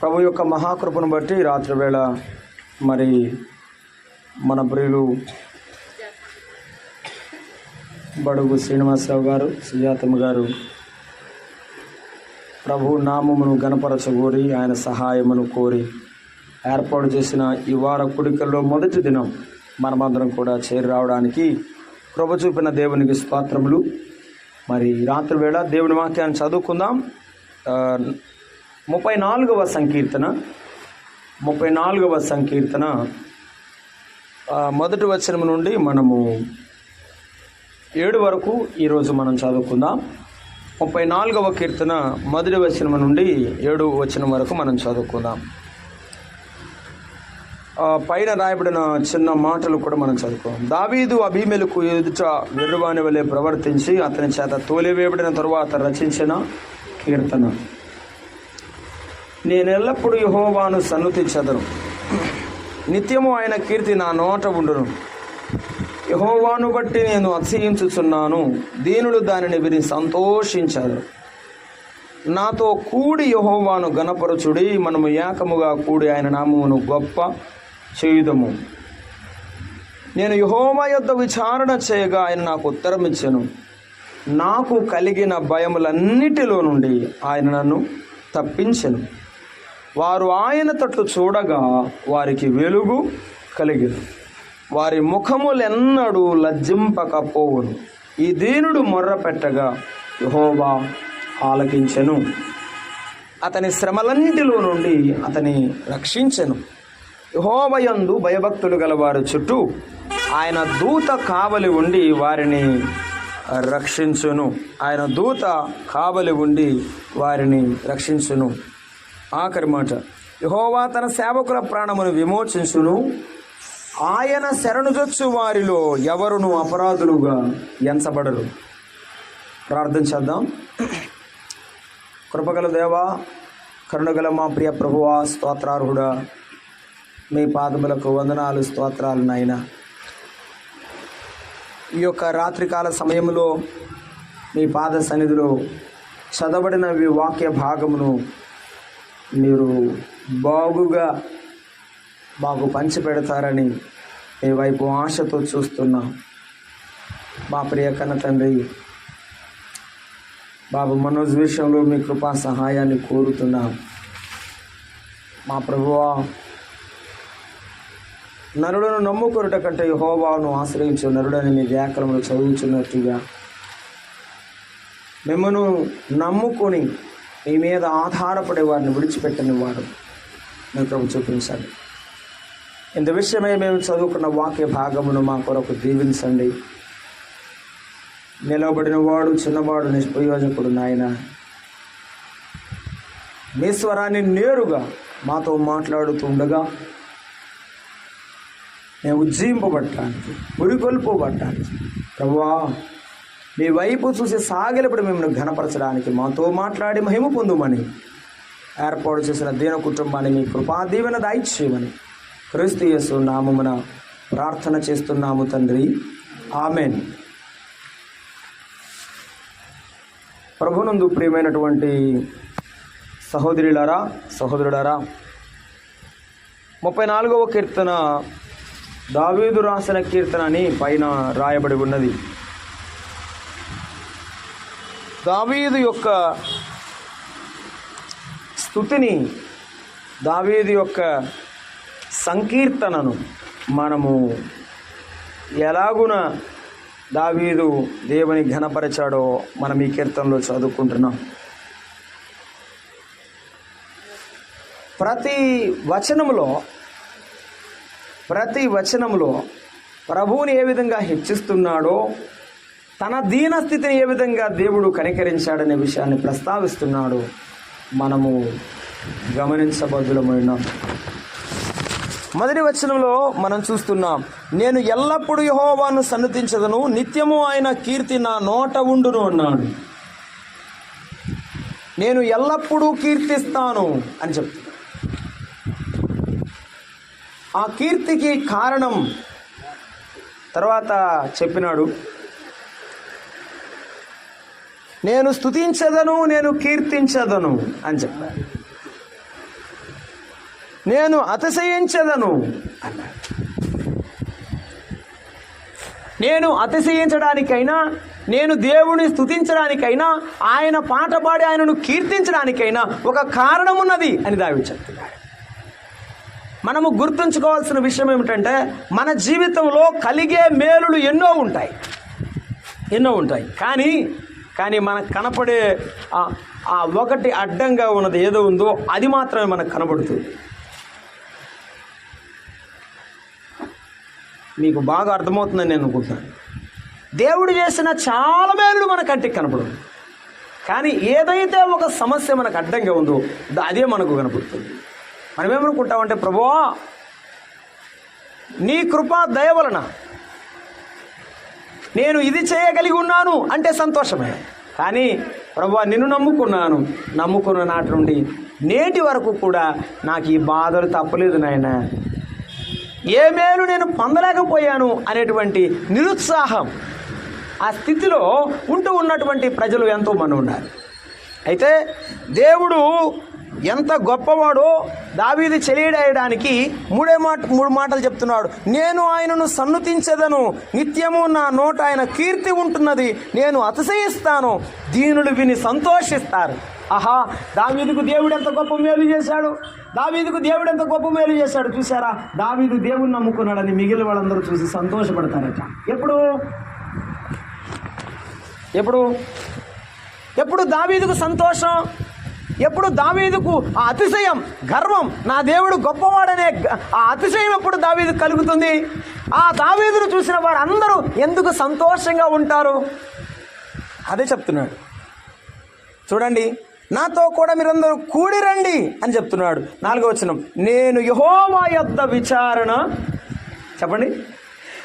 ప్రభు యొక్క మహాకృపను బట్టి రాత్రి వేళ మరి మన ప్రియులు బడుగు శ్రీనివాసరావు గారు సుజాతమ్మ గారు ప్రభు నామమును గణపరచగోరి ఆయన సహాయమును కోరి ఏర్పాటు చేసిన ఈ వార కుడికల్లో మొదటి దినం మనమందరం కూడా చేరి రావడానికి కృప చూపిన దేవునికి స్పాత్రములు మరి రాత్రి వేళ దేవుని వాక్యాన్ని చదువుకుందాం. ముప్పై నాలుగవ సంకీర్తన. ముప్పై నాలుగవ సంకీర్తన. మొదటి వచనం నుండి మనము ఏడు వరకు ఈరోజు మనం చదువుకుందాం. ముప్పై నాలుగవ కీర్తన మొదటి వచనం నుండి ఏడు వచనం వరకు మనం చదువుకుందాం. పైన రాయబడిన చిన్న మాటలు కూడా మనం చదువుకోం దావీదు అభిమేలకు ఎదుట వెర్రువాని వలె ప్రవర్తించి అతని చేత తోలివేయబడిన తరువాత రచించిన కీర్తన. నేను ఎల్లప్పుడూ యహోవాను చెదను నిత్యము ఆయన కీర్తి నా నోట ఉండును. యహోవాను బట్టి నేను అతిశయించుచున్నాను. దీనులు దానిని విని సంతోషించారు. నాతో కూడి యహోవాను గణపరచుడి మనము ఏకముగా కూడి ఆయన నామమును గొప్ప చేయుదము. నేను యహోవా యొద్ద విచారణ చేయగా ఆయన నాకు ఉత్తరం ఇచ్చాను. నాకు కలిగిన భయములన్నిటిలో నుండి ఆయన నన్ను తప్పించెను. వారు ఆయన తట్టు చూడగా వారికి వెలుగు కలిగెను వారి ముఖములెన్నడూ లజ్జింపకపోవును. ఈ దీనుడు మొర్ర పెట్టగా యహోవా ఆలకించెను. అతని శ్రమలన్నిటిలో నుండి అతని రక్షించెను. యహోవయందు భయభక్తులు గలవారు చుట్టూ ఆయన దూత కావలి ఉండి వారిని రక్షించును. ఆయన దూత కావలి ఉండి వారిని రక్షించును. ఆఖరి మాట. యహోవా తన సేవకుల ప్రాణమును విమోచించును. ఆయన శరణుజొచ్చు వారిలో ఎవరును అపరాధులుగా ఎంచబడరు. ప్రార్థన చేద్దాం. కృపగల దేవా కరుణగల మా ప్రియ ప్రభువా స్తోత్రార్హుడా మీ పాదములకు వందనాలు స్తోత్రాలు నాయన. ఈ యొక్క రాత్రికాల సమయంలో మీ పాద సన్నిధిలో చదవడిన వాక్య భాగమును మీరు బాగుగా మాకు పంచిపెడతారని మీ వైపు ఆశతో చూస్తున్నాం. మా ప్రియ కన్న తండ్రి బాబు మనోజ్ విషయంలో మీ కృపా సహాయాన్ని కోరుతున్నాం. మా ప్రభువా నరులను నమ్ముకొనుట కంటే యెహోవాను ఆశ్రయించు నరుడని మీ వ్యాకరణలు చదువుతున్నట్టుగా మిమ్మను నమ్ముకొని మీ మీద ఆధారపడే వారిని విడిచిపెట్టని వారు మీ ప్రభు చూపించండి ఇంత విషయమై మేము చదువుకున్న వాక్య భాగమును మా కొరకు దీవించండి. నిలబడిన వాడు చిన్నవాడు నిష్ప్రయోజకుడు నాయన. మీ స్వరాన్ని నేరుగా మాతో మాట్లాడుతుండగా మేము ఉజ్జీంపబట్టడానికి ఉరికొల్పబట్టడానికి ప్రభా మీ వైపు చూసి సాగిలపడి మిమ్మల్ని ఘనపరచడానికి మాతో మాట్లాడి మహిమ పొందుమని. ఏర్పాటు చేసిన దీన కుటుంబాన్ని మీ కృపాదీవెన దాయిచ్చేయమని. క్రీస్తు యేసు నామమున ప్రార్థన చేస్తున్నాము తండ్రి. ఆమెన్. ప్రభునందు ప్రియమైనటువంటి సహోదరులారా సహోదరులారా ముప్పై నాలుగవ కీర్తన దావీదు రాసిన కీర్తన అని పైన రాయబడి ఉన్నది. దావీదు యొక్క స్థుతిని దావీదు యొక్క సంకీర్తనను మనము ఎలాగున దావీదు దేవుని ఘనపరిచాడో మనం ఈ కీర్తనలో చదువుకుంటున్నాం. ప్రతి వచనములో ప్రతి వచనములో ప్రభువుని ఏ విధంగా హెచ్చిస్తున్నాడో తన దీన స్థితిని ఏ విధంగా దేవుడు కనికరించాడనే విషయాన్ని ప్రస్తావిస్తున్నాడు మనము గమనించబద్దులమైనాం మొదటి వచనంలో మనం చూస్తున్నాం నేను ఎల్లప్పుడూ యహోవాను సన్నతించదను నిత్యము ఆయన కీర్తి నా నోట ఉండును అన్నాడు. నేను ఎల్లప్పుడూ కీర్తిస్తాను అని చెప్తున్నాను ఆ కీర్తికి కారణం తర్వాత చెప్పినాడు నేను స్తుతించదను నేను కీర్తించదను అని చెప్పాడు నేను అతిశయించదను అన్నాడు నేను అతిశయించడానికైనా నేను దేవుని స్థుతించడానికైనా ఆయన పాట పాడి ఆయనను కీర్తించడానికైనా ఒక కారణం ఉన్నది అని దావి చెప్తున్నాడు. మనము గుర్తుంచుకోవాల్సిన విషయం ఏమిటంటే మన జీవితంలో కలిగే మేలులు ఎన్నో ఉంటాయి. ఎన్నో ఉంటాయి. కానీ కానీ మనకు కనపడే ఆ- ఒకటి అడ్డంగా ఉన్నది ఏదో ఉందో అది మాత్రమే మనకు కనబడుతుంది. మీకు బాగా అర్థమవుతుందని నేను అనుకుంటున్నాను. దేవుడు చేసిన చాలా మేలుడు మన కంటికి కనపడదు కానీ ఏదైతే ఒక సమస్య మనకు అడ్డంగా ఉందో అదే మనకు కనపడుతుంది. మనమేమనుకుంటామంటే ప్రభువా నీ కృపా దయ వలన నేను ఇది చేయగలిగి ఉన్నాను అంటే సంతోషమే. కానీ ప్రభు నిన్ను నమ్ముకున్నాను. నమ్ముకున్న నాటి నుండి నేటి వరకు కూడా నాకు ఈ బాధలు తప్పలేదు నాయన. ఏ మేలు నేను పొందలేకపోయాను అనేటువంటి నిరుత్సాహం ఆ స్థితిలో ఉంటూ ఉన్నటువంటి ప్రజలు ఎంతో మంది ఉన్నారు. అయితే దేవుడు ఎంత గొప్పవాడో దావీది చెలియడేయడానికి మూడే మాట మూడు మాటలు చెప్తున్నాడు. నేను ఆయనను సన్నుతించదను. నిత్యము నా నోట ఆయన కీర్తి ఉంటున్నది. నేను అతిశయిస్తాను. దీనులు విని సంతోషిస్తారు. ఆహా దావీదుకు దేవుడు ఎంత గొప్ప మేలు చేశాడు? దావీదుకు దేవుడు ఎంత గొప్ప మేలు చేశాడు చూసారా దావీదు దేవుని నమ్ముకున్నాడని మిగిలిన వాళ్ళందరూ చూసి సంతోషపడతారట. ఎప్పుడు? ఎప్పుడు? ఎప్పుడు దావీదుకు సంతోషం? ఎప్పుడు దావీదుకు ఆ అతిశయం గర్వం నా దేవుడు గొప్పవాడనే ఆ అతిశయం ఎప్పుడు దావీదు కలుగుతుంది? ఆ దావీదును చూసిన వారు అందరూ ఎందుకు సంతోషంగా ఉంటారు? అదే చెప్తున్నాడు. చూడండి నాతో కూడా మీరందరూ కూడి రండి అని చెప్తున్నాడు. నాలుగో వచనం నేను యహోవా యొద్ద విచారణ. చెప్పండి.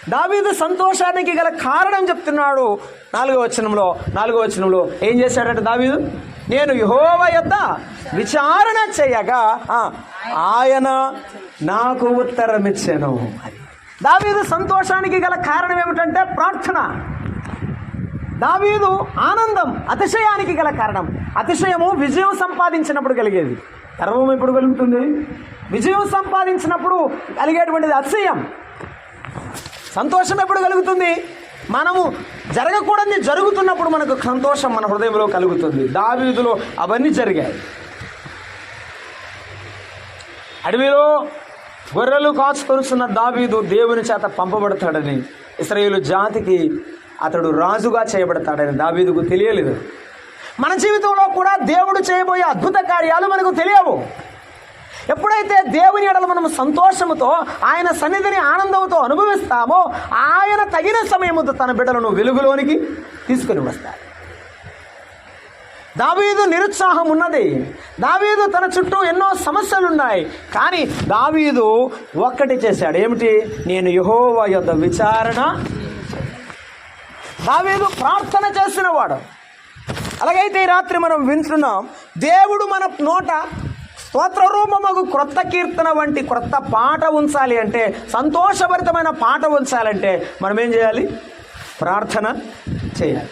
దావీదు సంతోషానికి గల కారణం చెప్తున్నాడు నాలుగో వచనంలో. నాలుగో వచనంలో ఏం చేశాడట దావీదు? నేను యహోవ యొద్ద విచారణ చేయగా ఆయన నాకు ఉత్తరం ఇచ్చాను దావీదు సంతోషానికి గల కారణం ఏమిటంటే ప్రార్థన. దావీదు ఆనందం అతిశయానికి గల కారణం. అతిశయము విజయం సంపాదించినప్పుడు కలిగేది. గర్వం ఎప్పుడు కలుగుతుంది? విజయం సంపాదించినప్పుడు కలిగేటువంటిది అతిశయం. సంతోషం ఎప్పుడు కలుగుతుంది? మనము జరగకూడని జరుగుతున్నప్పుడు మనకు సంతోషం మన హృదయంలో కలుగుతుంది. దావీదులో అవన్నీ జరిగాయి. అడవిలో గొర్రెలు కాచుకొరుస్తున్న దావీదు దేవుని చేత పంపబడతాడని ఇస్రాయేలు జాతికి అతడు రాజుగా చేయబడతాడని దావీదుకు తెలియలేదు. మన జీవితంలో కూడా దేవుడు చేయబోయే అద్భుత కార్యాలు మనకు తెలియవు. ఎప్పుడైతే దేవుని ఎడల మనము సంతోషముతో ఆయన సన్నిధిని ఆనందంతో అనుభవిస్తామో ఆయన తగిన సమయముతో తన బిడ్డలను వెలుగులోనికి తీసుకుని వస్తాడు. దావీదు నిరుత్సాహం ఉన్నది. దావీదు తన చుట్టూ ఎన్నో సమస్యలు ఉన్నాయి కానీ దావీదు ఒక్కటి చేశాడు. ఏమిటి? నేను యహోవ యొక్క విచారణ దావీదు ప్రార్థన చేసినవాడు. అలాగైతే ఈ రాత్రి మనం వింటున్నాం దేవుడు మన నోట స్తోత్ర రూపమగు క్రొత్త కీర్తన వంటి క్రొత్త పాట ఉంచాలి అంటే సంతోషభరితమైన పాట ఉంచాలంటే మనం ఏం చేయాలి? ప్రార్థన చేయాలి.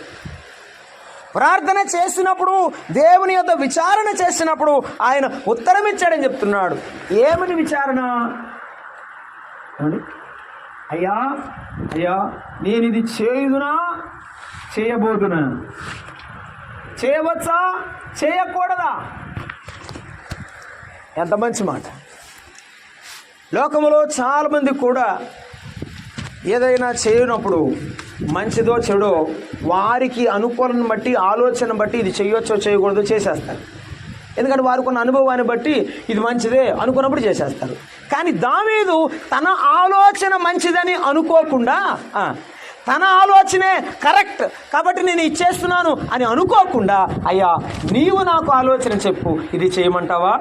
ప్రార్థన చేసినప్పుడు దేవుని యొక్క విచారణ చేసినప్పుడు ఆయన ఉత్తరం ఇచ్చాడని చెప్తున్నాడు. ఏమని విచారణ? అయ్యా అయ్యా నేను ఇది చేయుదునా? చేయబోదునా? చేయవచ్చా? చేయకూడదా? ఎంత మంచి మాట. లోకంలో చాలామంది కూడా ఏదైనా చేయనప్పుడు మంచిదో చెడో వారికి అనుకూలను బట్టి ఆలోచన బట్టి ఇది చేయొచ్చో చేయకూడదో చేసేస్తారు. ఎందుకంటే వారికి ఉన్న అనుభవాన్ని బట్టి ఇది మంచిదే అనుకున్నప్పుడు చేసేస్తారు. కానీ దావీదు తన ఆలోచన మంచిదని అనుకోకుండా తన ఆలోచనే కరెక్ట్ కాబట్టి నేను ఇచ్చేస్తున్నాను అని అనుకోకుండా అయ్యా నీవు నాకు ఆలోచన చెప్పు ఇది చేయమంటావా?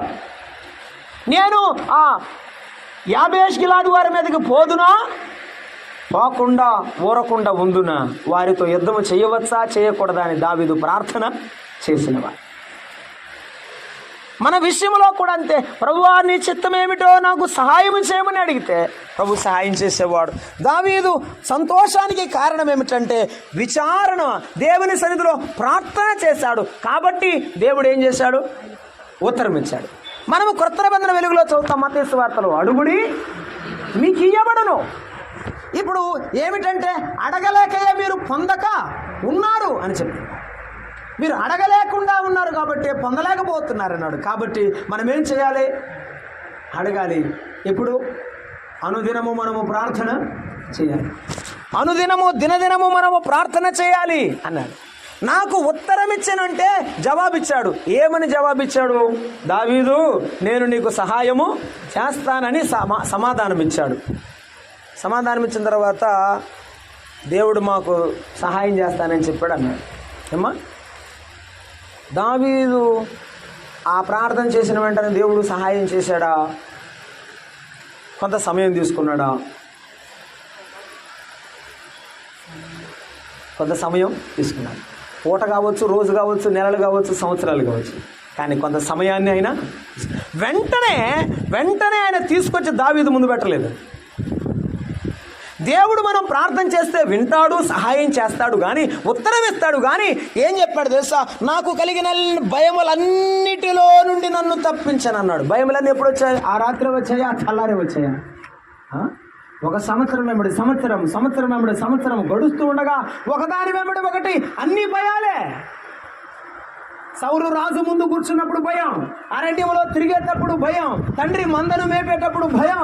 నేను ఆ యాభేష్ గిలాది వారి మీదకి పోదునా? పోకుండా ఊరకుండా ఉందునా? వారితో యుద్ధము చేయవచ్చా? చేయకూడదా అని దావిదు ప్రార్థన చేసినవా మన విషయంలో కూడా అంతే. ప్రభువా నీ చిత్తం ఏమిటో నాకు సహాయం చేయమని అడిగితే ప్రభు సహాయం చేసేవాడు. దావీదు సంతోషానికి కారణం ఏమిటంటే విచారణ దేవుని సన్నిధిలో ప్రార్థన చేశాడు. కాబట్టి దేవుడు ఏం చేశాడు? ఉత్తరం ఇచ్చాడు మనము కొత్త నిబంధన వెలుగులో చదువుతాం మతేసు వార్తలు. అడుగుడి మీకు ఇయ్యబడును. ఇప్పుడు ఏమిటంటే అడగలేకయే మీరు పొందక ఉన్నారు అని చెప్పి. మీరు అడగలేకుండా ఉన్నారు కాబట్టి పొందలేకపోతున్నారు అన్నాడు కాబట్టి మనం ఏం చేయాలి? అడగాలి. ఎప్పుడు? అనుదినము మనము ప్రార్థన చేయాలి. అనుదినము దినదినము మనము ప్రార్థన చేయాలి అన్నాడు. నాకు ఉత్తరం ఇచ్చానంటే జవాబిచ్చాడు. ఏమని జవాబిచ్చాడు? దావీదు నేను నీకు సహాయము చేస్తానని సమా సమాధానం ఇచ్చాడు సమాధానం ఇచ్చిన తర్వాత దేవుడు మాకు సహాయం చేస్తానని చెప్పాడు అన్నాడు ఏమ్మా? దావీదు ఆ ప్రార్థన చేసిన వెంటనే దేవుడు సహాయం చేశాడా? కొంత సమయం తీసుకున్నాడా? కొంత సమయం తీసుకున్నాడు. పూట కావచ్చు రోజు కావచ్చు నెలలు కావచ్చు సంవత్సరాలు కావచ్చు. కానీ కొంత సమయాన్ని ఆయన వెంటనే వెంటనే ఆయన తీసుకొచ్చి దావీదు ముందు పెట్టలేదు. దేవుడు మనం ప్రార్థన చేస్తే వింటాడు సహాయం చేస్తాడు కానీ ఉత్తరం ఇస్తాడు కానీ ఏం చెప్పాడు తెలుసా? నాకు కలిగిన భయములన్నిటిలో నుండి నన్ను తప్పించను అన్నాడు భయములన్నీ ఎప్పుడు వచ్చాయి? ఆ రాత్రి వచ్చాయా? ఆ చల్లారి వచ్చాయా? ఒక సంవత్సరం వెంబడి సంవత్సరం సంవత్సరం వెంబడి సంవత్సరం గడుస్తూ ఉండగా ఒకదాని వెంబడి ఒకటి అన్ని భయాలే సౌరు రాజు ముందు కూర్చున్నప్పుడు భయం అరణ్యంలో తిరిగేటప్పుడు భయం తండ్రి మందను మేపేటప్పుడు భయం.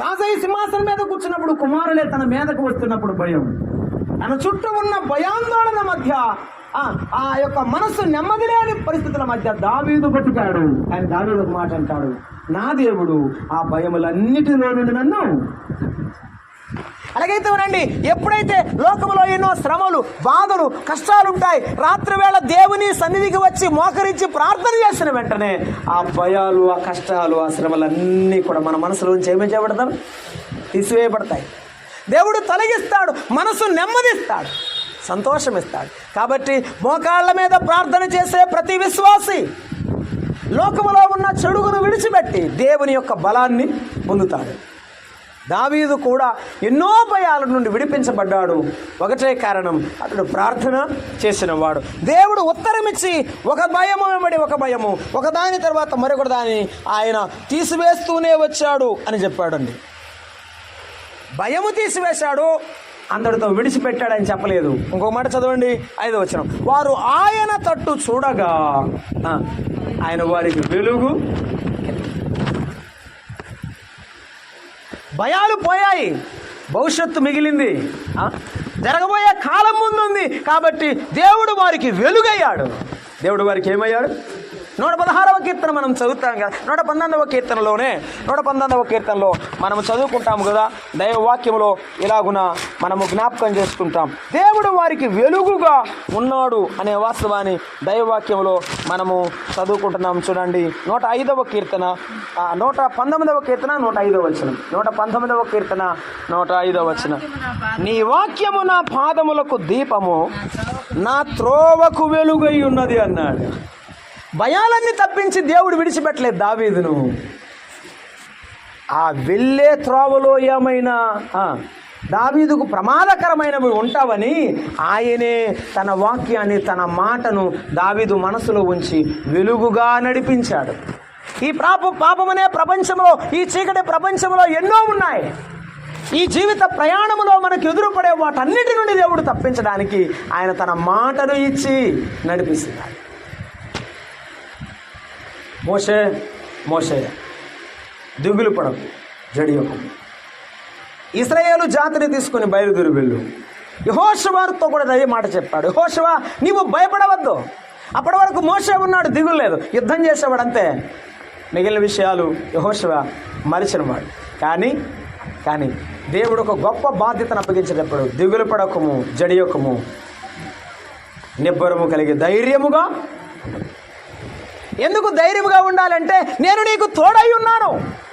రాజయ్య సింహాసనం మీద కూర్చున్నప్పుడు కుమారులే తన మీదకు వస్తున్నప్పుడు భయం. తన చుట్టూ ఉన్న భయాందోళన మధ్య ఆ, యొక్క మనస్సు నెమ్మది లేని పరిస్థితుల మధ్య దావీదు బతికాడు. ఆయన దావీదు ఒక మాట అంటాడు నా దేవుడు ఆ భయములన్నిటిలో నుండి నన్ను అలాగైతే వినండి ఎప్పుడైతే లోకంలో ఎన్నో శ్రమలు బాధలు కష్టాలు ఉంటాయి రాత్రివేళ దేవుని సన్నిధికి వచ్చి మోకరించి ప్రార్థన చేసిన వెంటనే ఆ భయాలు ఆ కష్టాలు ఆ శ్రమలన్నీ కూడా మన మనసులోంచి ఏమేం చేయబడతారు? తీసివేయబడతాయి. దేవుడు తొలగిస్తాడు మనసు నెమ్మదిస్తాడు. సంతోషం ఇస్తాడు కాబట్టి మోకాళ్ళ మీద ప్రార్థన చేసే ప్రతి విశ్వాసి లోకములో ఉన్న చెడుగును విడిచిపెట్టి దేవుని యొక్క బలాన్ని పొందుతాడు. దావీదు కూడా ఎన్నో భయాల నుండి విడిపించబడ్డాడు. ఒకటే కారణం అతడు ప్రార్థన చేసినవాడు. దేవుడు ఉత్తరమిచ్చి ఒక భయము వెంబడి ఒక భయము ఒక దాని తర్వాత మరొక దాని ఆయన తీసివేస్తూనే వచ్చాడు అని చెప్పాడండి. భయము తీసివేశాడు అందరితో విడిచిపెట్టాడని చెప్పలేదు. ఇంకో మాట చదవండి. ఐదో వచ్చిన వారు ఆయన తట్టు చూడగా ఆయన వారికి వెలుగు. భయాలు పోయాయి. భవిష్యత్తు మిగిలింది. జరగబోయే కాలం ముందుంది. కాబట్టి దేవుడు వారికి వెలుగయ్యాడు. దేవుడు వారికి ఏమయ్యాడు? నూట పదహారవ కీర్తన మనం చదువుతాం కదా. నూట పంతొమ్మిదవ కీర్తనలోనే నూట పంతొమ్మిదవ కీర్తనలో మనం చదువుకుంటాం కదా. దైవవాక్యంలో ఇలాగున మనము జ్ఞాపకం చేసుకుంటాం. దేవుడు వారికి వెలుగుగా ఉన్నాడు అనే వాస్తవాన్ని దైవవాక్యంలో మనము చదువుకుంటున్నాం చూడండి. నూట ఐదవ కీర్తన నూట పంతొమ్మిదవ కీర్తన నూట ఐదవ వచనం. నూట పంతొమ్మిదవ కీర్తన నూట ఐదవ వచనం. నీ వాక్యము నా పాదములకు దీపము నా త్రోవకు వెలుగై ఉన్నది అన్నాడు. భయాలన్నీ తప్పించి దేవుడు విడిచిపెట్టలేదు దావీదును. ఆ వెళ్ళే త్రోవలో ఏమైనా దావీదుకు ప్రమాదకరమైనవి ఉంటావని ఆయనే తన వాక్యాన్ని తన మాటను దావీదు మనసులో ఉంచి వెలుగుగా నడిపించాడు. ఈ పాప పాపమనే ప్రపంచంలో ఈ చీకటి ప్రపంచంలో ఎన్నో ఉన్నాయి. ఈ జీవిత ప్రయాణంలో మనకు ఎదురుపడే వాటన్నిటి నుండి దేవుడు తప్పించడానికి ఆయన తన మాటను ఇచ్చి నడిపిస్తున్నాడు. మోసే మోసే దిగులు పడకు జడియకు. ఇస్రాయేలు జాతిని తీసుకుని బయలుదేరి వెళ్ళు. యహోషవారితో కూడా అదే మాట చెప్పాడు. యహోషవా నీవు భయపడవద్దు. అప్పటి వరకు మోసే ఉన్నాడు దిగులు లేదు. యుద్ధం చేసేవాడు అంతే మిగిలిన విషయాలు యహోషవ మరిచినవాడు. కానీ కానీ దేవుడు ఒక గొప్ప బాధ్యతను అప్పగించేటప్పుడు దిగులు పడకము జడియకము. నిబ్బరము కలిగి ధైర్యముగా ఎందుకు ధైర్యంగా ఉండాలంటే నేను నీకు తోడై ఉన్నాను.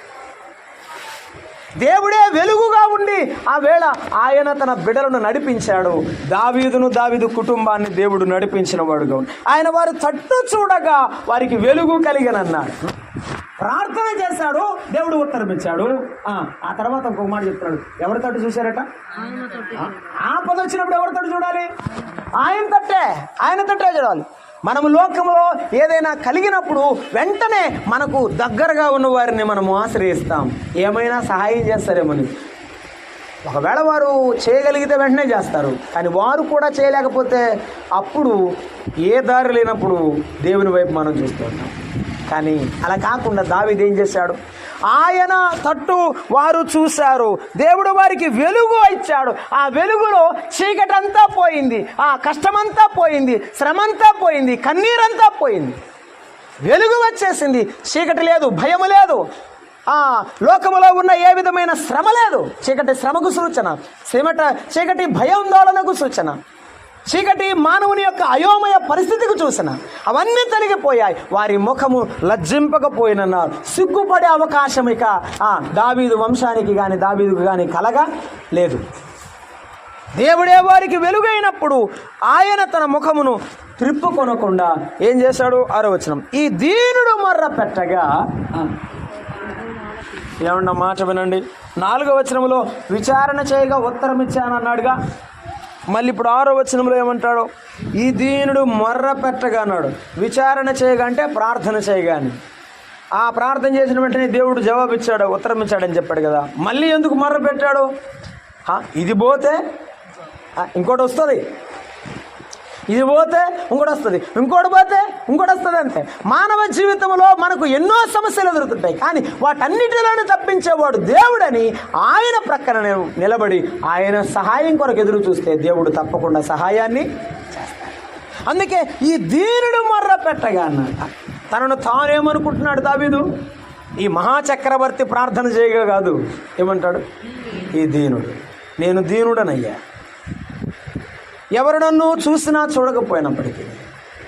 దేవుడే వెలుగుగా ఉండి ఆ వేళ ఆయన తన బిడలను నడిపించాడు. దావీదును దావీదు కుటుంబాన్ని దేవుడు నడిపించిన వాడుగా ఉన్నాడు. ఆయన వారు తట్టు చూడగా వారికి వెలుగు కలిగనన్నాడు. ప్రార్థన చేశాడు దేవుడు ఉత్తరం ఇచ్చాడు. ఆ, ఆ తర్వాత ఇంకొక మాట చెప్తున్నాడు. ఎవరి తట్టు చూశారట? ఆపద వచ్చినప్పుడు ఎవరి తట్టు చూడాలి? ఆయన తట్టే. ఆయన తట్టే చూడాలి. మనము లోకంలో ఏదైనా కలిగినప్పుడు వెంటనే మనకు దగ్గరగా ఉన్న వారిని మనము ఆశ్రయిస్తాం. ఏమైనా సహాయం చేస్తారేమని ఒకవేళ వారు చేయగలిగితే వెంటనే చేస్తారు. కానీ వారు కూడా చేయలేకపోతే అప్పుడు ఏ దారి లేనప్పుడు దేవుని వైపు మనం చూస్తూ ఉంటాం. కానీ అలా కాకుండా దావిది ఏం చేశాడు? ఆయన తట్టు వారు చూశారు. దేవుడు వారికి వెలుగు ఇచ్చాడు. ఆ వెలుగులో చీకటంతా పోయింది. ఆ కష్టమంతా పోయింది. శ్రమంతా పోయింది. కన్నీరంతా పోయింది. వెలుగు వచ్చేసింది. చీకటి లేదు భయము లేదు. ఆ లోకములో ఉన్న ఏ విధమైన శ్రమ లేదు. చీకటి శ్రమకు సూచన. చీకటి చీకటి భయాందోళనకు సూచన. చీకటి మానవుని యొక్క అయోమయ పరిస్థితికి చూసిన అవన్నీ తొలగిపోయాయి. వారి ముఖము లజ్జింపకపోయినన్నారు. సిగ్గుపడే అవకాశం ఇక ఆ దావీదు వంశానికి కానీ దావీదుకు కానీ కలగా లేదు. దేవుడే వారికి వెలుగైనప్పుడు ఆయన తన ముఖమును త్రిప్పుకొనకుండా ఏం చేశాడు? అరవచనం ఈ దీనుడు మర్ర పెట్టగా ఏమన్నా మాట వినండి. నాలుగో వచనంలో విచారణ చేయగా ఉత్తరం ఇచ్చానన్నాడుగా మళ్ళీ ఇప్పుడు ఆరో వచనంలో ఏమంటాడు? ఈ దీనుడు మొర్ర పెట్టగా విచారణ చేయగా అంటే ప్రార్థన చేయగాని ఆ ప్రార్థన చేసిన వెంటనే దేవుడు జవాబు ఇచ్చాడు ఉత్తరం ఇచ్చాడని చెప్పాడు కదా. మళ్ళీ ఎందుకు మొర్ర పెట్టాడు? ఇది పోతే ఇంకోటి వస్తుంది. ఇది పోతే ఇంకోటి వస్తుంది. ఇంకోటి పోతే ఇంకోటి వస్తుంది అంతే. మానవ జీవితంలో మనకు ఎన్నో సమస్యలు ఎదురుతుంటాయి. కానీ వాటన్నిటిలోనే తప్పించేవాడు దేవుడని ఆయన ప్రక్కన నిలబడి ఆయన సహాయం కొరకు ఎదురు చూస్తే దేవుడు తప్పకుండా సహాయాన్ని చేస్తాడు. అందుకే ఈ దీనుడు మొర్ర పెట్టగా అన్నాడు. తనను తానేమనుకుంటున్నాడు దావీదు? ఈ మహాచక్రవర్తి ప్రార్థన చేయగా కాదు. ఏమంటాడు? ఈ దీనుడు. నేను దీనుడనయ్యా. ఎవరు నన్ను చూసినా చూడకపోయినప్పటికీ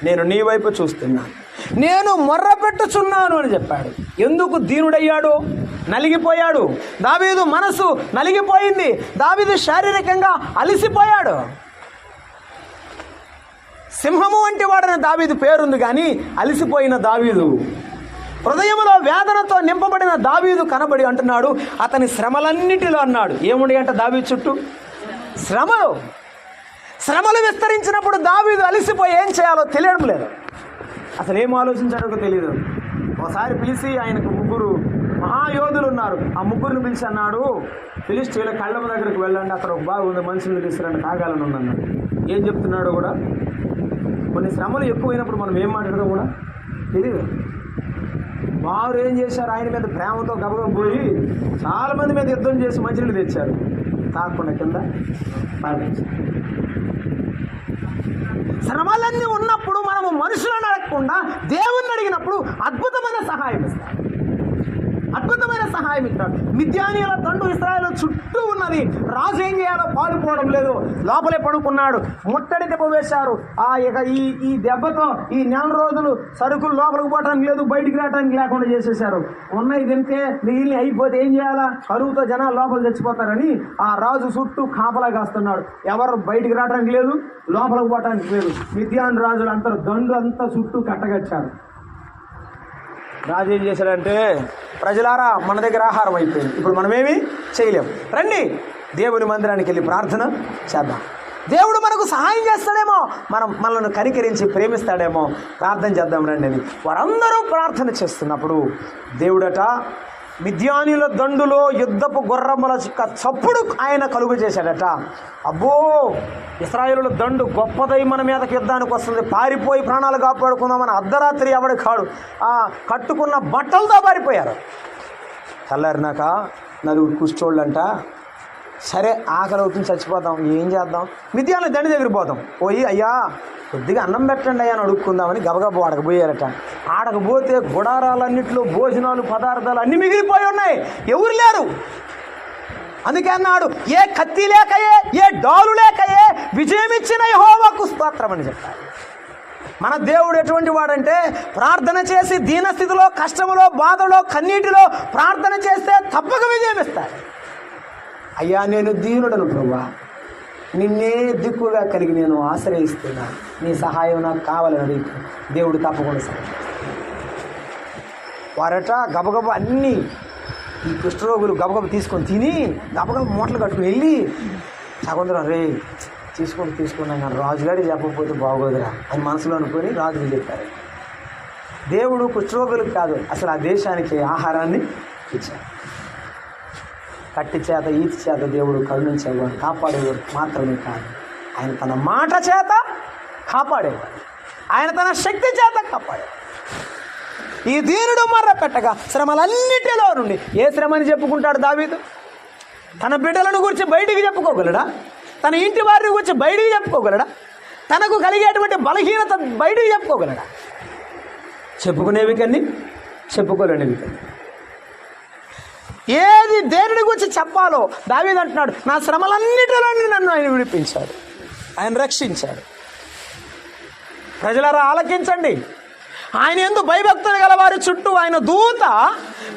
నేను నీ వైపు చూస్తున్నాను. నేను మొర్ర పెట్టుచున్నాను అని చెప్పాడు. ఎందుకు దీనుడయ్యాడు? నలిగిపోయాడు. దావీదు మనసు నలిగిపోయింది. దావీదు శారీరకంగా అలసిపోయాడు. సింహము వంటి వాడని దావీదు పేరుంది కానీ అలసిపోయిన దావీదు. హృదయంలో వేదనతో నింపబడిన దావీదు కనబడి అంటున్నాడు అతని శ్రమలన్నిటిలో అన్నాడు. ఏముండి అంటే దావీ చుట్టూ? శ్రమలు. శ్రమలు విస్తరించినప్పుడు దావీదు అలిసిపోయి ఏం చేయాలో తెలియడం లేదు. అసలు ఏం ఆలోచించాడో తెలియదు ఒకసారి పిలిచి ఆయనకు ముగ్గురు మహాయోధులు ఉన్నారు. ఆ ముగ్గురిని పిలిచి అన్నాడు ఫిలిస్టీల కళ్ళం దగ్గరికి వెళ్ళండి అక్కడ ఒక బాగా ఉంది మనుషులు తీసుకురండి తాగాలని ఉందన్నాడు ఏం చెప్తున్నాడో కూడా? కొన్ని శ్రమలు ఎక్కువైనప్పుడు మనం ఏం మాట్లాడడం కూడా? తెలియదు వారు ఏం చేశారు? ఆయన మీద ప్రేమతో గబగబ పోయి చాలామంది మీద యుద్ధం చేసి మంచినీళ్ళు తెచ్చారు. తాకుండా కింద పాటించారు శ్రమలన్నీ ఉన్నప్పుడు మనము మనుషులను అడగకుండా దేవుణ్ణి అడిగినప్పుడు అద్భుతమైన సహాయం ఇస్తాడు. అద్భుతమైన సహాయం ఇస్తాడు. మిద్యానీల తండ్రి ఇస్రాయల్ చుట్టూ ఉన్నది. రాజు ఏం చేయాలో పాలుపోవడం లేదు. లోపలే పడుకున్నాడు. ముట్టడి దెబ్బ వేశారు. ఆ ఇక ఈ ఈ దెబ్బతో ఈ నెల రోజులు సరుకులు లోపలికి పోవడానికి లేదు బయటికి రావడానికి లేకుండా చేసేశారు. ఉన్నాయి తింటే మిగిలిన అయిపోతే ఏం చేయాలా? కరువుతో జనాలు లోపల చచ్చిపోతారని ఆ రాజు చుట్టూ కాపలా కాస్తున్నాడు. ఎవరు బయటికి రావడానికి లేదు లోపలికి పోవడానికి లేదు. మిథ్యాన్ రాజులు అంతా దండు అంతా చుట్టూ కట్టగచ్చారు. రాజు ఏం చేశాడంటే ప్రజలారా మన దగ్గర ఆహారం అయిపోయింది. ఇప్పుడు మనమేమి చేయలేము రండి దేవుని మందిరానికి వెళ్ళి ప్రార్థన చేద్దాం. దేవుడు మనకు సహాయం చేస్తాడేమో మనం మనల్ని కనికరించి ప్రేమిస్తాడేమో. ప్రార్థన చేద్దాం రండి అని వారందరూ ప్రార్థన చేస్తున్నప్పుడు దేవుడట మిద్యానుల దండులో యుద్ధపు గుర్రముల చిక్క చప్పుడు ఆయన కలుగు చేశాడట అబ్బో ఇస్రాయేలుల దండు గొప్పదై మన మీదకి యుద్ధానికి వస్తుంది. పారిపోయి ప్రాణాలు కాపాడుకుందామని అర్ధరాత్రి ఎవడు కాడు. ఆ కట్టుకున్న బట్టలతో పారిపోయారు. తెల్లారినాక నలుగురు కూర్చోళ్ళంట. సరే ఆకలి అవుతుంది చచ్చిపోతాం ఏం చేద్దాం? మిథ్యాల దండి దగ్గర పోతాం పోయి అయ్యా కొద్దిగా అన్నం పెట్టండి అయ్యా అని అడుక్కుందామని గబగబ ఆడకపోయారట ఆడకపోతే గుడారాలన్నింటిలో భోజనాలు పదార్థాలు అన్నీ మిగిలిపోయి ఉన్నాయి. ఎవరు లేరు? అందుకే అన్నాడు ఏ కత్తి లేకయే ఏ డాలు లేకయే విజయమిచ్చిన ఇచ్చిన స్తోత్రం అని చెప్పాడు మన దేవుడు ఎటువంటి వాడంటే ప్రార్థన చేసి దీనస్థితిలో కష్టములో బాధలో కన్నీటిలో ప్రార్థన చేస్తే తప్పక విజయం ఇస్తాడు అయ్యా నేను దీనుడను ప్రభా నిన్నే దిక్కుగా కలిగి నేను ఆశ్రయిస్తున్నా నీ సహాయం నాకు కావాలని అడిగి దేవుడు తప్పకుండా సహాయం వారట గబగబ అన్నీ ఈ కుష్ఠరోగులు గబగబ తీసుకొని తిని గబగబ మూటలు కట్టుకుని వెళ్ళి సగొందరం రే తీసుకొని తీసుకున్నాను కానీ రాజుగారికి చెప్పకపోతే బాగోదురా అని మనసులో అనుకొని రాజులు చెప్పారు. దేవుడు కుష్ఠరోగులకు కాదు అసలు ఆ దేశానికి ఆహారాన్ని ఇచ్చాడు. కట్టి చేత ఈతి చేత దేవుడు కరుణించేవాడు కాపాడేవాడు మాత్రమే కాదు. ఆయన తన మాట చేత కాపాడేవాడు. ఆయన తన శక్తి చేత కాపాడేవాడు. ఈ దీనుడు మర్ర పెట్టగా శ్రమలన్నిటిలో నుండి ఏ శ్రమని చెప్పుకుంటాడు దావీదు? తన బిడ్డలను గురించి బయటికి చెప్పుకోగలడా? తన ఇంటి వారిని గురించి బయటికి చెప్పుకోగలడా? తనకు కలిగేటువంటి బలహీనత బయటికి చెప్పుకోగలడా? చెప్పుకునేవి కన్ని చెప్పుకోలేనివి కన్నీ. ఏది దేనిని గురించి చెప్పాలో దావీదు అంటున్నాడు నా శ్రమలన్నిటిలో నన్ను ఆయన విడిపించాడు ఆయన రక్షించాడు. ప్రజలారా ఆలకించండి. ఆయన ఎందు భయభక్తులు గల వారి చుట్టూ ఆయన దూత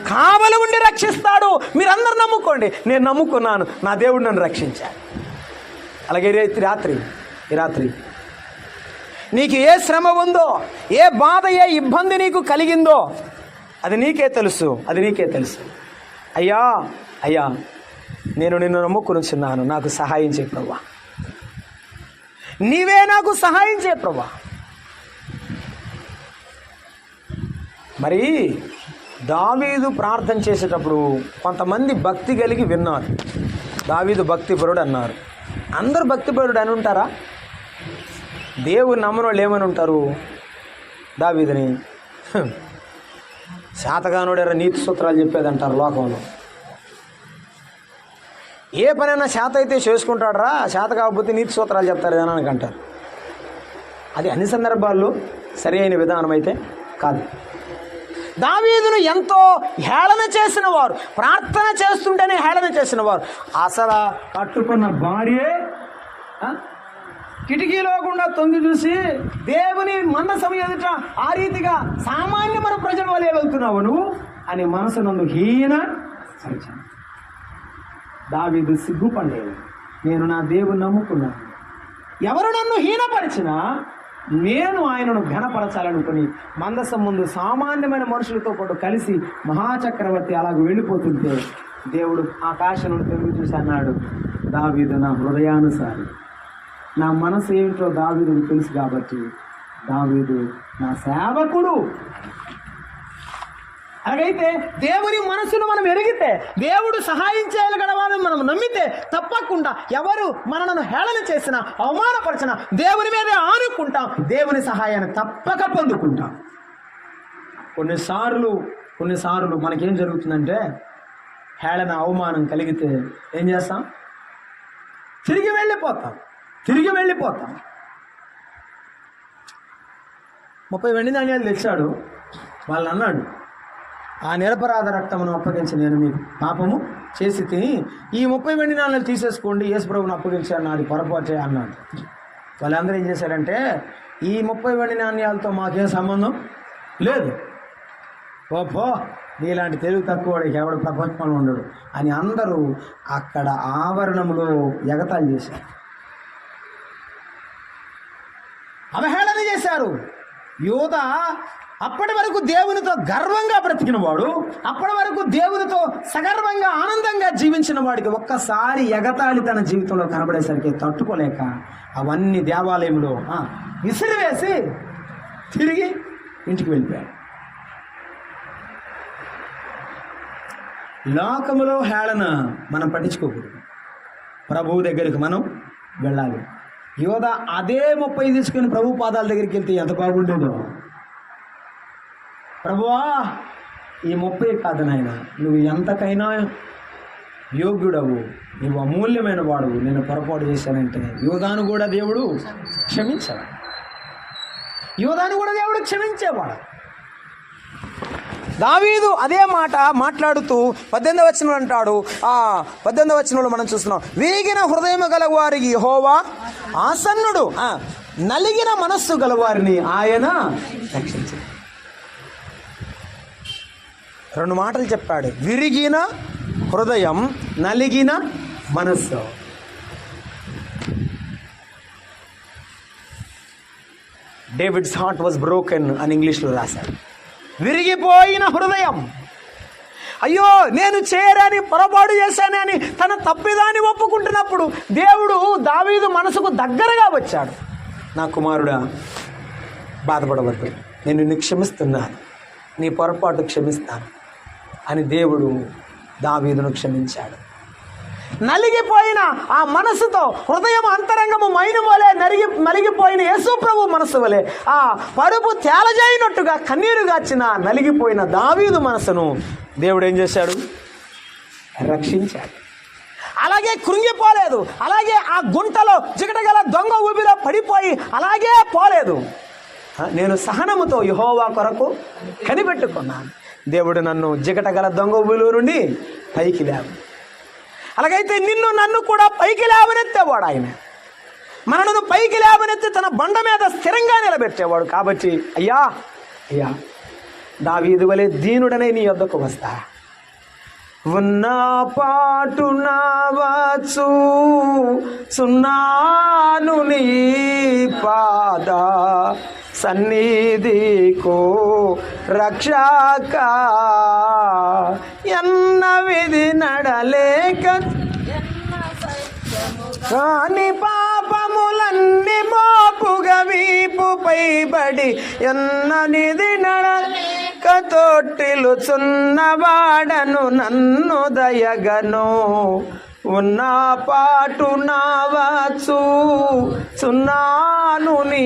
కావలి ఉండి రక్షిస్తాడు. మీరందరూ నమ్ముకోండి. నేను నమ్ముకున్నాను. నా దేవుడు నన్ను రక్షించాడు. అలాగే రాత్రి ఈ రాత్రి. నీకు ఏ శ్రమ ఉందో ఏ బాధ ఏ ఇబ్బంది నీకు కలిగిందో అది నీకే తెలుసు. అది నీకే తెలుసు. అయ్యా అయ్యా నేను నిన్ను నమ్ముకునిచున్నాను. నాకు సహాయం చేయ ప్రభా. నీవే నాకు సహాయం చేయ ప్రభా. మరి దావీదు ప్రార్థన చేసేటప్పుడు కొంతమంది భక్తి కలిగి విన్నారు. దావీదు భక్తిపరుడు అన్నారు. అందరూ భక్తిపరుడు అని ఉంటారా? దేవుని నమ్మని వాళ్ళు ఏమని ఉంటారు? దావీదుని శాతగానుడేరా నీతి సూత్రాలు చెప్పేదంటారు లోకంలో. ఏ పనైనా శాత అయితే చేసుకుంటాడరా శాత కాకపోతే నీతి సూత్రాలు చెప్తారు అని అంటారు అది అన్ని సందర్భాల్లో సరి అయిన విధానం అయితే కాదు. దావీదును ఎంతో హేళన చేసిన వారు ప్రార్థన చేస్తుంటేనే హేళన చేసిన వారు. అసలు కట్టుకున్న భార్యే కిటికీలో గుండా తొంగి చూసి దేవుని మనసం ఎదుట ఆ రీతిగా సామాన్యమైన ప్రజల వలె వెళ్తున్నావు నువ్వు అని మనసు నన్ను హీన పరిచాను దావీదు సిగ్గుపడలేదు. నేను నా దేవుని నమ్ముకున్నాను. ఎవరు నన్ను హీనపరిచినా నేను ఆయనను ఘనపరచాలనుకుని మందసం ముందు సామాన్యమైన మనుషులతో పాటు కలిసి మహాచక్రవర్తి అలాగ వెళ్ళిపోతుంటే దేవుడు ఆకాశం నుండి చూసి అన్నాడు దావీదు నా హృదయానుసారి నా మనసు ఏమిటో దావీదుకు తెలుసు కాబట్టి. దావీదు నా సేవకుడు. అలాగైతే దేవుని మనసును మనం ఎరిగితే దేవుడు సహాయం చేయగలవాలని మనం నమ్మితే తప్పకుండా ఎవరు మనలను హేళన చేసినా అవమానపరిచినా దేవుని మీదే ఆనుకుంటాం దేవుని సహాయాన్ని తప్పక పొందుకుంటాం. కొన్నిసార్లు కొన్నిసార్లు మనకేం జరుగుతుందంటే హేళన అవమానం కలిగితే ఏం చేస్తాం? తిరిగి వెళ్ళిపోతాం. తిరిగి వెళ్ళిపోతాం. ముప్పై వెండి నాణ్యాలు తెచ్చాడు. వాళ్ళని అన్నాడు ఆ నిరపరాధ రక్తమును అప్పగించి నేను మీకు పాపము చేసి తిని ఈ ముప్పై వెండి నాణ్యాలు తీసేసుకోండి యేసుప్రభుని అప్పగించాను నాది పొరపాటే అన్నాడు. వాళ్ళందరూ ఏం చేశారంటే ఈ ముప్పై వెండి నాణ్యాలతో మాకేం సంబంధం లేదు. ఓ నీలాంటి తెలుగు తక్కువ వాడికి ఎవడు ప్రపంచంలో ఉండడు అని అందరూ అక్కడ ఆవరణంలో ఎగతాళి చేశారు. అవహేళన చేశారు. యోధ అప్పటి వరకు దేవునితో గర్వంగా బ్రతికిన వాడు అప్పటి వరకు దేవునితో సగర్వంగా ఆనందంగా జీవించిన వాడికి ఒక్కసారి ఎగతాళి తన జీవితంలో కనబడేసరికి తట్టుకోలేక అవన్నీ దేవాలయంలో ఆ, విసిరివేసి తిరిగి ఇంటికి వెళ్ళిపోయాడు. లోకములో హేళన మనం పట్టించుకోకూడదు. ప్రభువు దగ్గరికి మనం వెళ్ళాలి. యోధ అదే ముప్పై తీసుకుని ప్రభు పాదాల దగ్గరికి వెళ్తే ఎంత బాగుండేదో. ప్రభువా ఈ ముప్పై కాదు నాయన నువ్వు ఎంతకైనా యోగ్యుడవు నువ్వు అమూల్యమైన వాడువు నేను పొరపాటు చేశానంటే యోధాను కూడా దేవుడు క్షమించాడు యోధాను కూడా దేవుడు క్షమించేవాడు. దావీదు అదే మాట మాట్లాడుతూ పద్దెనిమిది వచనం అంటాడు. ఆ పద్దెనిమిది వచనంలో మనం చూస్తున్నాం. వీగిన హృదయం గలవారికి హోవా ఆసన్నుడు. నలిగిన మనస్సు గలవారిని ఆయన రెండు మాటలు చెప్పాడు. విరిగిన హృదయం నలిగిన మనస్సు. డేవిడ్స్ హార్ట్ వాజ్ బ్రోకెన్ అని ఇంగ్లీష్లో రాశాడు విరిగిపోయిన హృదయం. అయ్యో నేను చేయరని పొరపాటు చేశానని తన తప్పిదాన్ని ఒప్పుకుంటున్నప్పుడు దేవుడు దావీదు మనసుకు దగ్గరగా వచ్చాడు. నా కుమారుడా బాధపడవద్దు. నేను నిన్ను క్షమిస్తున్నాను. నీ పొరపాటు క్షమిస్తాను అని దేవుడు దావీదును క్షమించాడు. నలిగిపోయిన ఆ మనసుతో హృదయం అంతరంగము మైను వలె నరిగి నలిగిపోయిన యేసు ప్రభు మనసు వలె ఆ పరుపు తేలజైనట్టుగా కన్నీరుగాచిన నలిగిపోయిన దావీదు మనసును దేవుడు ఏం చేశాడు? రక్షించాడు. అలాగే కృంగిపోలేదు. అలాగే ఆ గుంటలో జిగటగల దొంగ ఊబిలో పడిపోయి అలాగే పోలేదు. నేను సహనముతో యహోవా కొరకు కనిపెట్టుకున్నాను. దేవుడు నన్ను జిగటగల దొంగ ఊబిలో నుండి పైకి లేవు అలాగైతే నిన్ను నన్ను కూడా పైకి లేవనెత్తేవాడు ఆయన. మనను పైకి లేవనెత్తి తన బండ మీద స్థిరంగా నిలబెట్టేవాడు కాబట్టి అయ్యా అయ్యా దావీదు వలె దీనుడనే నీ యొద్దకు వస్తా. ఉన్న పాటు నావచ్చు సున్నాను నీ పాద సన్నిధికో రక్షక. ఎన్న విధి నడలేక కాని పాపములన్నీ మోపుగా వీపుపై బడి ఎన్న నిధి నడక తొట్టిలు చున్నవాడను నన్ను దయగను. ఉన్న పాటు నావచ్చు సున్నాను నీ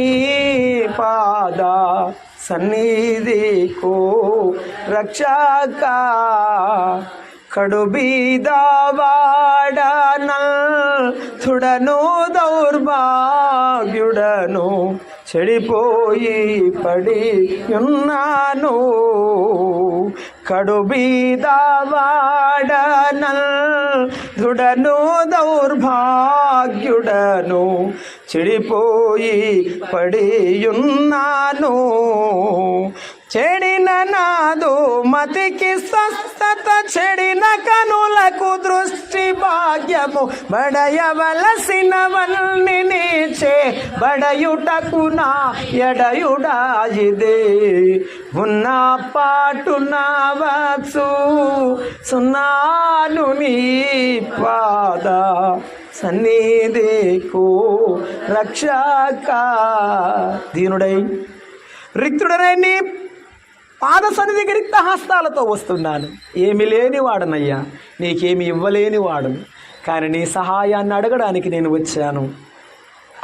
పాద సన్నిధికు రక్షక కడుబీదవాడనల్ తుడను దౌర్భాగ్యుడను చెడిపోయి పడి ఉన్నాను కడుబీదవాడనల్ తుడను దౌర్భాగ్యుడను చెడిపోయి పడియున్నాను. చెడిన నాదు మతికి స్వస్థత చెడిన కనులకు దృష్టి భాగ్యము. బడయవలసిన వల్ని నీచే బడయుటకు నా ఎడయుడా ఇదే ఉన్న పాటు నావచ్చు సున్నాను నీ పాద. సన్నిధికు రక్షక దీనుడై. రిక్తుడనై నీ పాద సన్నిధికి రిక్త హస్తాలతో వస్తున్నాను. ఏమి లేని వాడనయ్యా నీకేమి ఇవ్వలేని వాడను కానీ నీ సహాయాన్ని అడగడానికి నేను వచ్చాను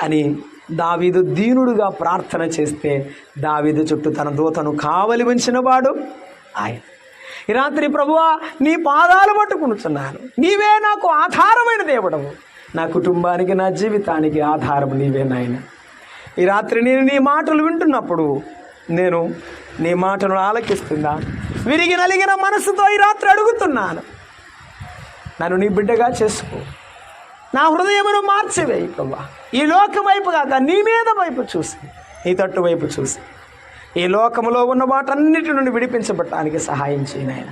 అని దావీదు దీనుడుగా ప్రార్థన చేస్తే దావీదు చుట్టూ తన దూతను కావలి ఉంచినవాడు ఆయన. ఈ రాత్రి ప్రభువా నీ పాదాలు పట్టుకుంటున్నాను నీవే నాకు ఆధారమైన దేవుడవు. నా కుటుంబానికి నా జీవితానికి ఆధారం నీవే నాయన. ఈ రాత్రి నేను నీ మాటలు వింటున్నప్పుడు నేను నీ మాటను ఆలకిస్తుందా? విరిగి నలిగిన మనసుతో ఈ రాత్రి అడుగుతున్నాను. నన్ను నీ బిడ్డగా చేసుకో. నా హృదయమును మార్చివేయి ప్రభా ఈ లోకం వైపు కాక నీ మీద వైపు చూసి నీ తట్టు వైపు చూసి. ఈ లోకములో ఉన్న వాటన్నిటి నుండి విడిపించబడటానికి సహాయం చేయనాయన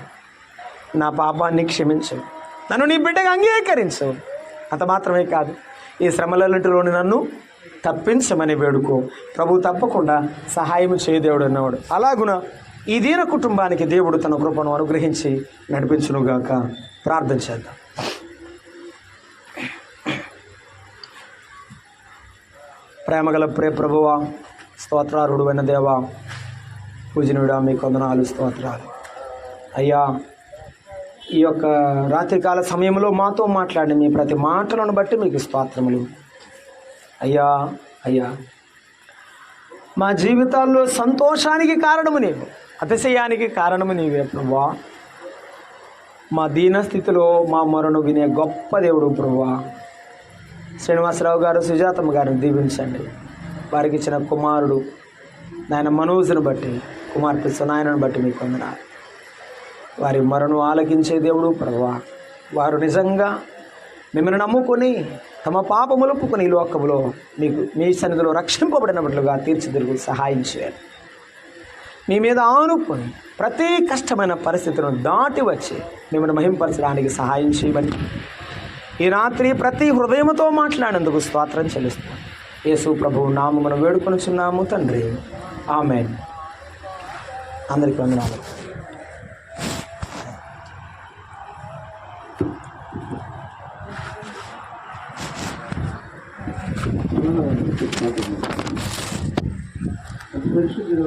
నా పాపాన్ని క్షమించు. నన్ను నీ బిడ్డగా అంగీకరించు. అంత మాత్రమే కాదు. ఈ శ్రమలన్నింటిలోని నన్ను తప్పించమని వేడుకో. ప్రభు తప్పకుండా సహాయం చేయదేవుడు అన్నవాడు. అలాగున ఈ దీన కుటుంబానికి దేవుడు తన కృపను అనుగ్రహించి నడిపించునుగాక. ప్రార్థన చేద్దాం. ప్రేమగల ప్రే ప్రభువా స్తోత్రారుడు అయిన దేవా పూజనుడా మీ కొందనాలు స్తోత్రాలు. అయ్యా ఈ యొక్క రాత్రికాల సమయంలో మాతో మాట్లాడిన మీ ప్రతి మాటలను బట్టి మీకు స్తోత్రములు. అయ్యా అయ్యా. మా జీవితాల్లో సంతోషానికి కారణము నీవు. అతిశయానికి కారణము నీవే ప్రభువా. మా దీన స్థితిలో మా మొరను వినే గొప్ప దేవుడు ప్రభువా. శ్రీనివాసరావు గారు సుజాతమ్మ గారిని దీవించండి. వారికి ఇచ్చిన కుమారుడు నాయన మనోజును బట్టి కుమార్తె సునాయనను బట్టి మీకు వందనాలు. వారి మరణం ఆలకించే దేవుడు ప్రభా వారు నిజంగా మిమ్మల్ని నమ్ముకొని తమ పాపములుపుకొని ఈ లోకములో మీకు మీ సన్నిధిలో రక్షింపబడినట్లుగా తీర్చిదిరుగు సహాయం చేయాలి. మీ మీద ఆనుకొని ప్రతి కష్టమైన పరిస్థితులను దాటి వచ్చి మిమ్మల్ని మహింపరచడానికి సహాయం చేయమని ఈ రాత్రి ప్రతి హృదయముతో మాట్లాడేందుకు స్వాత్రం చెల్లిస్తాం యేసు ప్రభువు నామమును వేడుకొనుచున్నాము తండ్రి. ఆమె అందరికీ వందనాలు. పరిశుద్ధుడు